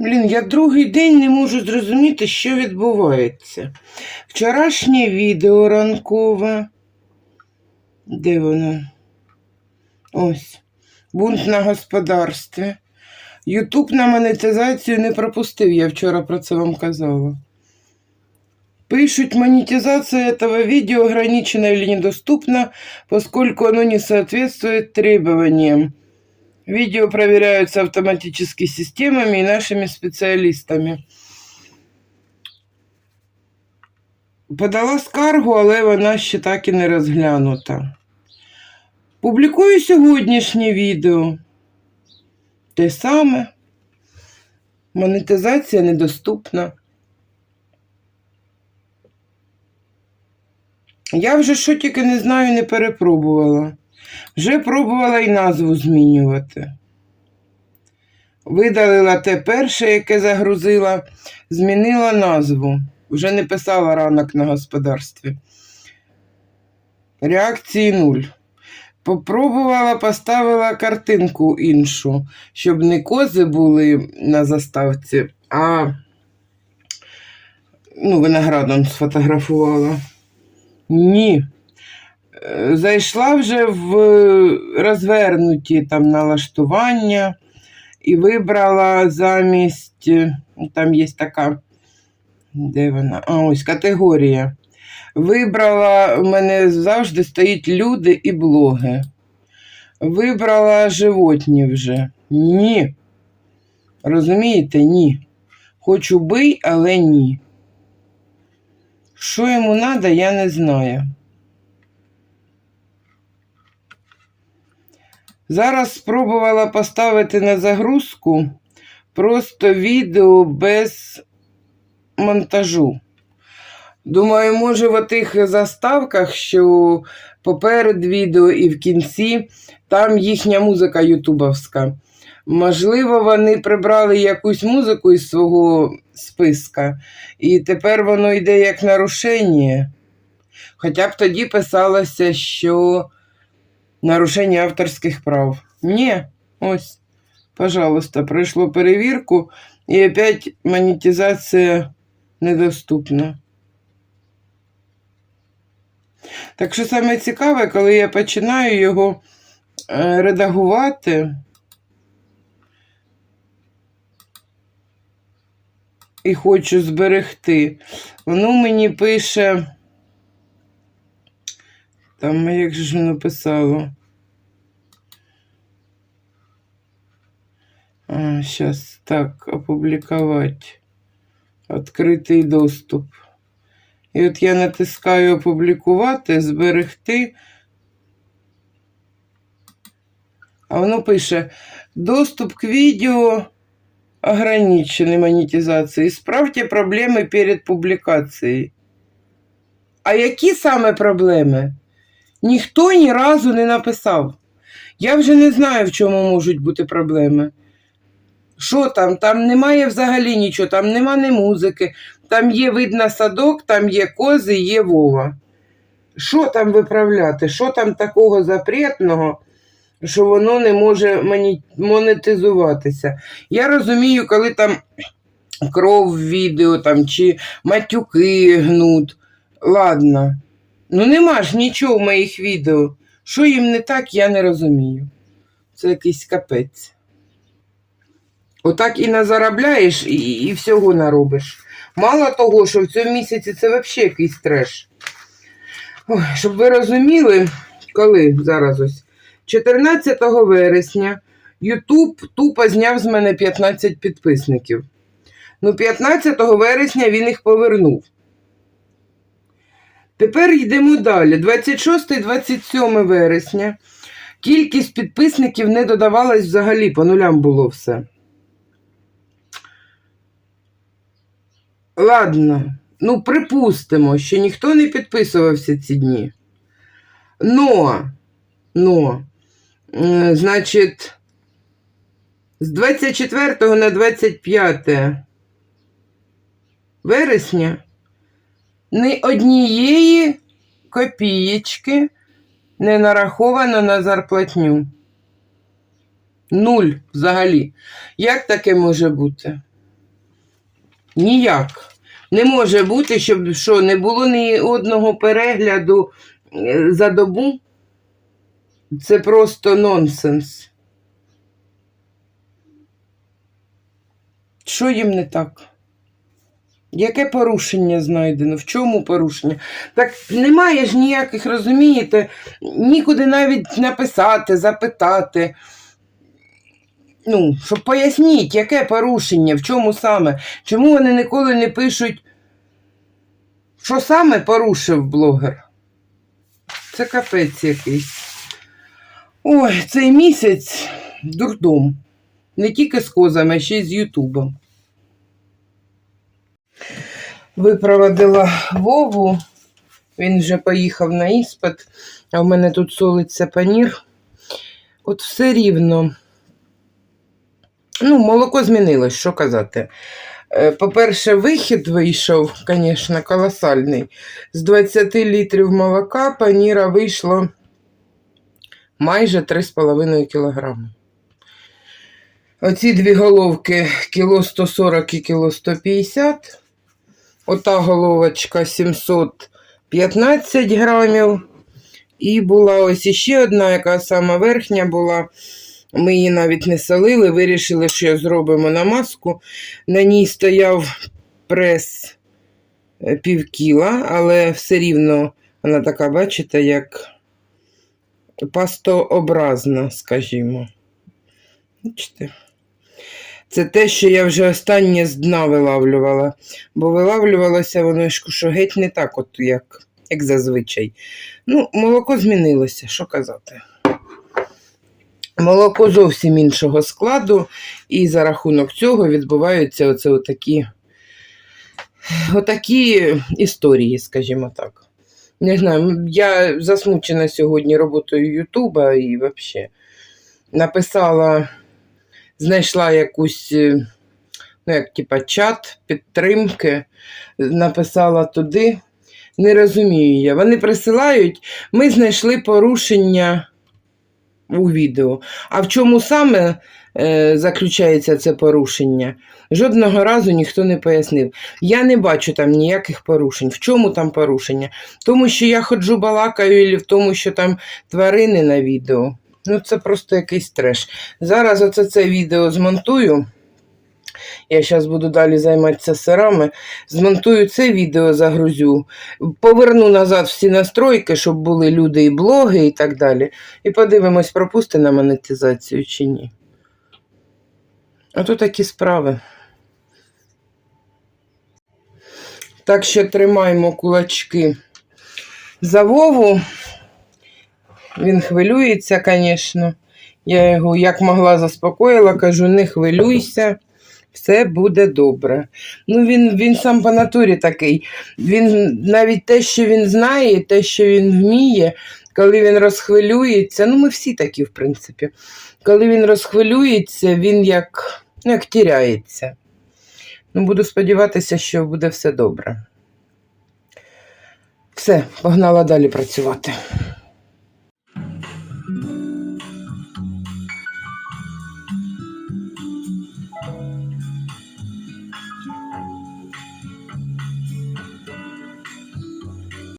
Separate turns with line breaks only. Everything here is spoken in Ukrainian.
Блін, я другий день не можу зрозуміти, що відбувається. Вчорашнє відео ранкове. Де воно? Ось. Бунт на господарстві. Ютуб на монетизацію не пропустив, я вчора про це вам казала. Пишут, монетизация этого видео ограничена или недоступна, поскольку оно не соответствует требованиям. Видео проверяются автоматически системами и нашими спеціалістами. Подала скаргу, але вона ще так і не розглянута. Публікую сьогоднішнє відео. Те саме. Монетизація недоступна. Я вже що тільки не знаю, не перепробувала. Вже пробувала і назву змінювати. Видалила те перше, яке загрузила, змінила назву. Вже не писала ранок на господарстві. Реакції нуль. Попробувала, поставила картинку іншу, щоб не кози були на заставці, а ну, виноградом сфотографувала. Ні. Е, Зайшла вже в розвернуті там налаштування і вибрала замість, там є така, де вона? А, ось категорія. Вибрала, у мене завжди стоїть люди і блоги. Вибрала животні вже. Ні. Розумієте, ні. Хочу бий, але ні. Що йому треба, я не знаю. Зараз спробувала поставити на загрузку просто відео без монтажу. Думаю, може, в тих заставках, що поперед відео і в кінці, там їхня музика ютубовська. Можливо, вони прибрали якусь музику із свого списка, і тепер воно йде як нарушення. Хоча б тоді писалося, що нарушення авторських прав. Ні, ось, пожалуйста, пройшло перевірку, і опять монетизація недоступна. Так що саме цікаве, коли я починаю його е, редагувати і хочу зберегти, воно мені пише. Там як же ж воно писало? Так, опубликовать. Откритий доступ. І от я натискаю опублікувати, зберегти. А воно пише: доступ к відео ограничений монетизацией. Справте проблеми перед публікацією. А які саме проблеми? Ніхто ні разу не написав. Я вже не знаю, в чому можуть бути проблеми. Що там? Там немає взагалі нічого, там нема ні музики, там є видно садок, там є кози, є Вова. Що там виправляти? Що там такого запретного, що воно не може монетизуватися? Я розумію, коли там кров в відео там, чи матюки гнуть. Ладно. Ну нема ж нічого в моїх відео. Що їм не так, я не розумію. Це якийсь капець. Отак і назаробляєш, і, і всього наробиш. Мало того, що в цьому місяці це взагалі якийсь треш. Ой, щоб ви розуміли, коли зараз ось 14 вересня Ютуб тупо зняв з мене 15 підписників. Ну, 15 вересня він їх повернув. Тепер йдемо далі. 26-27 вересня. Кількість підписників не додавалась взагалі, по нулям було все. Ладно, ну припустимо, що ніхто не підписувався ці дні. Но, но, е, значить, з 24 на 25 вересня ні однієї копієчки не нараховано на зарплатню. Нуль взагалі. Як таке може бути? Ніяк. Не може бути, щоб що, не було ні одного перегляду е, за добу. Це просто нонсенс. Що їм не так? Яке порушення знайдено? В чому порушення? Так немає ж ніяких, розумієте, нікуди навіть написати, запитати. Ну, щоб поясніть, яке порушення, в чому саме? Чому вони ніколи не пишуть, що саме порушив блогер? Це капець якийсь. Ой, цей місяць дурдом. Не тільки з козами, а ще й з Ютубом. Випроводила Вову. Він вже поїхав на іспит, а в мене тут солиться панір. От все рівно. Ну, молоко змінилось, що казати. Е, По-перше, вихід вийшов, звісно, колосальний. З 20 літрів молока паніра вийшло майже 3,5 кілограми. Оці дві головки кіло 140 і кіло 150. Ота головочка 715 грамів. І була ось іще одна, яка сама верхня була. Ми її навіть не солили, вирішили, що зробимо намазку. На ній стояв прес е, пів кіла, але все рівно вона така, бачите, як пастообразна, скажімо. Бачите? Це те, що я вже останнє з дна вилавлювала, бо вилавлювалося воно що геть не так, от як, як зазвичай. Ну, молоко змінилося, що казати. Молоко зовсім іншого складу, і за рахунок цього відбуваються оце отакі, отакі історії, скажімо так. Не знаю, я засмучена сьогодні роботою Ютуба і взагалі написала, знайшла якусь, е, ну, як типа чат підтримки, написала туди. Не розумію я. Вони присилають, ми знайшли порушення у відео. А в чому саме е, заключається це порушення? Жодного разу ніхто не пояснив. Я не бачу там ніяких порушень. В чому там порушення? В тому, що я ходжу балакаю, і в тому, що там тварини на відео. Ну, це просто якийсь треш. Зараз оце це відео змонтую. Я зараз буду далі займатися сирами. Змонтую це відео, загрузю, поверну назад всі настройки, щоб були люди і блоги і так далі. І подивимось, пропусти на монетизацію чи ні. А то такі справи. Так що тримаємо кулачки за Вову. Він хвилюється, звісно. Я його як могла заспокоїла, кажу, не хвилюйся, все буде добре. Ну, він, він сам по натурі такий. Він навіть те, що він знає, те, що він вміє, коли він розхвилюється, ну ми всі такі, в принципі. Коли він розхвилюється, він як, ну, як тіряється. Ну, буду сподіватися, що буде все добре. Все, погнала далі працювати.